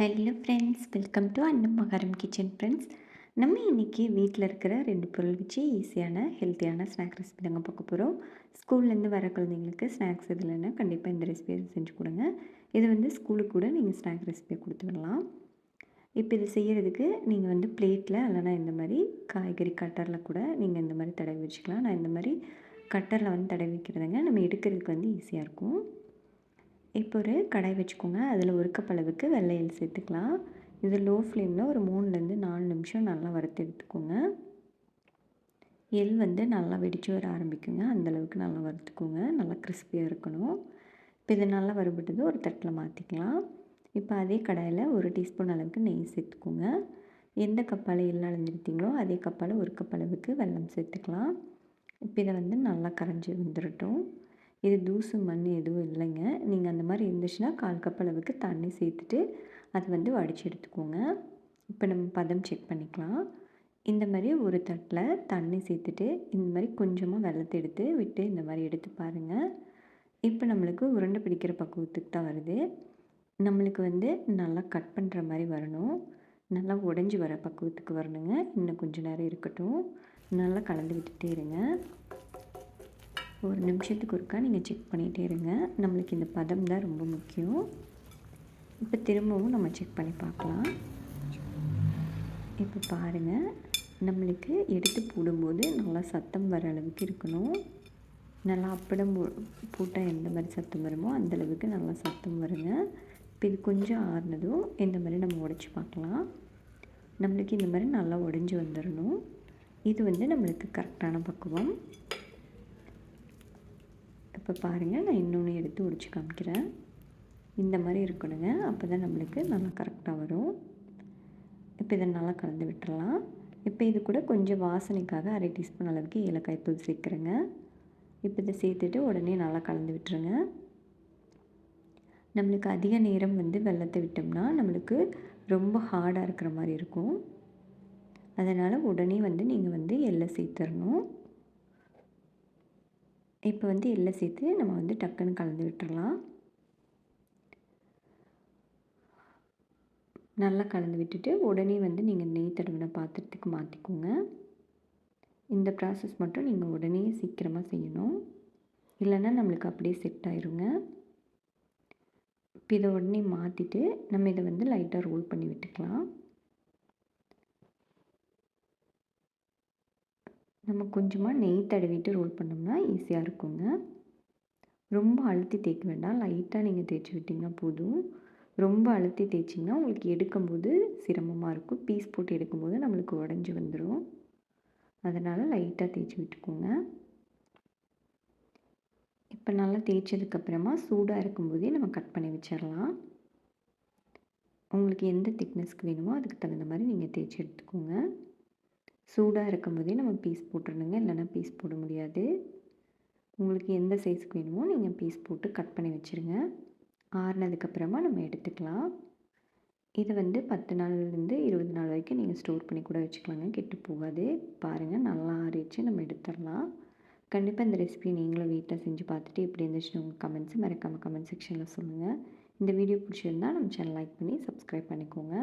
Hello friends welcome to அன்னம் மகாரம் kitchen friends நம்ம இன்றைக்கி வீட்டில் இருக்கிற ரெண்டு பொருள் வச்சு ஈஸியான ஹெல்த்தியான ஸ்நாக் ரெசிபி தாங்க பார்க்க போகிறோம் ஸ்கூல்லேருந்து வர குழந்தைங்களுக்கு ஸ்நாக்ஸ் இதில்னா கண்டிப்பாக இந்த ரெசிபியை செஞ்சு கொடுங்க. இது வந்து ஸ்கூலுக்கு கூட நீங்கள் ஸ்நாக் ரெசிபியை கொடுத்து விடலாம். இப்போ இது செய்கிறதுக்கு நீங்கள் வந்து பிளேட்டில் இல்லைனா இந்த மாதிரி காய்கறி கட்டரில் கூட நீங்கள் இந்த மாதிரி தடவி வச்சுக்கலாம். நான் இந்த மாதிரி கட்டரில் வந்து தடவி வைக்கிறதுங்க நம்ம எடுக்கிறதுக்கு வந்து ஈஸியாக இருக்கும். இப்போ ஒரு கடாய் வச்சுக்கோங்க. அதில் ஒரு கப் அளவுக்கு வெள்ளை சேர்த்துக்கலாம். இது லோ ஃப்ளேமில் ஒரு மூணுலேருந்து நாலு நிமிஷம் நல்லா வறுத்து எடுத்துக்கோங்க. எள் வந்து நல்லா வெடித்து வர ஆரம்பிக்குங்க. அந்தளவுக்கு நல்லா வறுத்துக்கோங்க. நல்லா கிறிஸ்பியாக இருக்கணும். இப்போ இது நல்லா வறுபட்டது ஒரு தட்டில் மாற்றிக்கலாம் இப்போ அதே கடாயில் ஒரு டீஸ்பூன் அளவுக்கு நெய் சேர்த்துக்கோங்க. எந்த கப்பால் எள் அளந்துருத்தீங்களோ அதே கப்பால் ஒரு கப் அளவுக்கு வெல்லம் சேர்த்துக்கலாம். இப்போ இதை வந்து நல்லா கரைஞ்சி வந்துடட்டும் இது தூசு மண் எதுவும் இல்லைங்க. நீங்கள் அந்த மாதிரி இருந்துச்சுன்னா கால் கப் அளவுக்கு தண்ணி சேர்த்துட்டு அது வந்து வடித்து எடுத்துக்கோங்க. இப்போ நம்ம பதம் செக் பண்ணிக்கலாம். இந்த மாதிரி ஒரு தட்டில் தண்ணி சேர்த்துட்டு இந்த மாதிரி கொஞ்சமாக வெள்ளத்தை எடுத்து விட்டு இந்த மாதிரி எடுத்து பாருங்கள் இப்போ நம்மளுக்கு உருண்டை பிடிக்கிற பக்குவத்துக்கு தான் வருது. நம்மளுக்கு வந்து நல்லா கட் பண்ணுற மாதிரி வரணும். நல்லா உடஞ்சி வர பக்குவத்துக்கு வரணுங்க. இன்னும் கொஞ்சம் நேரம் இருக்கட்டும். நல்லா கலந்து விட்டுட்டே இருங்க. ஒரு நிமிஷத்துக்கு ஒருக்கா நீங்கள் செக் பண்ணிகிட்டே இருங்க. நம்மளுக்கு இந்த பதம் தான் ரொம்ப முக்கியம். இப்போ திரும்பவும் நம்ம செக் பண்ணி பார்க்கலாம். இப்போ பாருங்கள் நம்மளுக்கு எடுத்து போடும்போது நல்லா சத்தம் வர அளவுக்கு இருக்கணும். நல்லா அப்படம் போட்டால் எந்த மாதிரி சத்தம் வருமோ அந்தளவுக்கு நல்லா சத்தம் வருங்க. இப்போ இது கொஞ்சம் ஆறுனதும் இந்த மாதிரி நம்ம உடச்சி பார்க்கலாம். நம்மளுக்கு இந்த மாதிரி நல்லா உடஞ்சி வந்துடணும் இது வந்து நம்மளுக்கு கரெக்டான பக்குவம். இப்போ பாருங்கள் நான் இன்னொன்று எடுத்து உடிச்சு காமிக்கிறேன். இந்த மாதிரி இருக்கணுங்க. அப்போ தான் நம்மளுக்கு நல்லா கரெக்டாக வரும். இப்போ இதை நல்லா கலந்து விட்டுடலாம் இப்போ இது கூட கொஞ்சம் வாசனைக்காக அரை டீஸ்பூன் அளவுக்கு ஏலக்காய் தூள் சேர்க்குறேங்க. இப்போ இதை சேர்த்துட்டு உடனே நல்லா கலந்து விட்டுருங்க. நம்மளுக்கு அதிக நேரம் வந்து வெள்ளத்தை விட்டோம்னா நம்மளுக்கு ரொம்ப ஹார்டாக இருக்கிற மாதிரி இருக்கும். அதனால் உடனே வந்து நீங்கள் வந்து எள்ளை சேர்த்துடணும் இப்போ வந்து எல்லாம் சேர்த்து நம்ம வந்து டக்குன்னு கலந்து விட்டுடலாம் நல்லா கலந்து விட்டுட்டு உடனே வந்து நீங்கள் நெய் தடவின பாத்திரத்துக்கு மாற்றிக்கோங்க இந்த ப்ராசஸ் மட்டும் நீங்கள் உடனே சீக்கிரமாக செய்யணும். இல்லைன்னா நம்மளுக்கு அப்படியே செட் ஆயிருங்க. இப்போ இதை உடனே மாற்றிட்டு நம்ம இதை வந்து லைட்டாக ரோல் பண்ணி விட்டுக்கலாம். நம்ம கொஞ்சமாக நெய் தடவிட்டு ரோல் பண்ணோம்னா ஈஸியாக இருக்குங்க. ரொம்ப அழுத்தி தேய்க்க வேண்டாம். லைட்டாக நீங்கள் தேய்ச்சி விட்டிங்கன்னா போதும். ரொம்ப அழுத்தி தேய்ச்சிங்கன்னா உங்களுக்கு எடுக்கும்போது சிரமமாக இருக்கும். பீஸ் போட்டு எடுக்கும்போது நம்மளுக்கு உடஞ்சி வந்துடும் அதனால் லைட்டாக தேய்ச்சி விட்டுக்கோங்க. இப்போ நல்லா தேய்ச்சதுக்கப்புறமா சூடாக இருக்கும்போதே நம்ம கட் பண்ணி வச்சிடலாம். உங்களுக்கு எந்த திக்னஸ்க்கு வேணுமோ அதுக்கு தகுந்த மாதிரி நீங்கள் தேய்ச்சி எடுத்துக்கோங்க. சூடாக இருக்கும் போதே நம்ம பீஸ் போட்டுருணுங்க இல்லைனா பீஸ் போட முடியாது. உங்களுக்கு எந்த சைஸ்க்கு வேணுமோ நீங்கள் பீஸ் போட்டு கட் பண்ணி வச்சுருங்க. ஆறுனதுக்கப்புறமா நம்ம எடுத்துக்கலாம். இதை வந்து பத்து நாள்லேருந்து இருபது நாள் வரைக்கும் நீங்கள் ஸ்டோர் பண்ணி கூட வச்சுக்கலாங்க. கெட்டு போகாது. பாருங்கள் நல்லா ஆறிச்சு நம்ம எடுத்துடலாம். கண்டிப்பாக இந்த ரெசிபி நீங்களும் வீட்டில் செஞ்சு பார்த்துட்டு எப்படி இருந்துச்சுன்னு உங்கள் கமெண்ட்ஸ் மறக்காமல் கமெண்ட் செக்ஷனில் சொல்லுங்கள் இந்த வீடியோ பிடிச்சிருந்தால் நம்ம சேனல் லைக் பண்ணி சப்ஸ்கிரைப் பண்ணிக்கோங்க.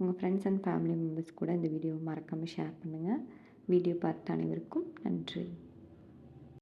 உங்கள் ஃப்ரெண்ட்ஸ் அண்ட் ஃபேமிலி மெம்பர்ஸ் கூட இந்த வீடியோவை மறக்காமல் ஷேர் பண்ணுங்கள் வீடியோ பார்த்த அனைவருக்கும் நன்றி.